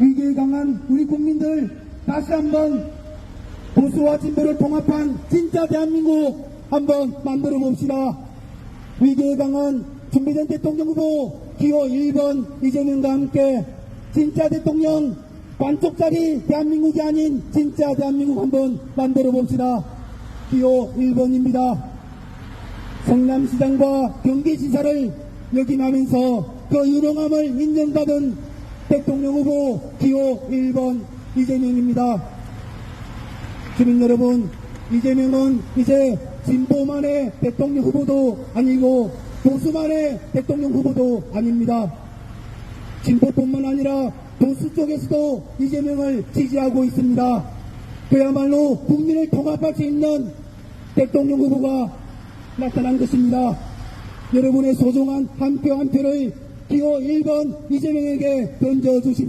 위기에 강한 우리 국민들 다시 한번 보수와 진보를 통합한 진짜 대한민국 한번 만들어 봅시다. 위기에 강한 준비된 대통령 후보 기호 1번 이재명과 함께 진짜 대통령 관쪽자리 대한민국이 아닌 진짜 대한민국 한번 만들어 봅시다. 기호 1번입니다. 성남시장과 경기지사를 역임하면서 그 유능함을 인정받은 대통령 후보 기호 1번 이재명입니다. 주민 여러분, 이재명은 이제 진보만의 대통령 후보도 아니고 보수만의 대통령 후보도 아닙니다. 진보뿐만 아니라 보수 쪽에서도 이재명을 지지하고 있습니다. 그야말로 국민을 통합할 수 있는 대통령 후보가 나타난 것입니다. 여러분의 소중한 한 표 한 표를 기호 1번 이재명에게 던져주십시오.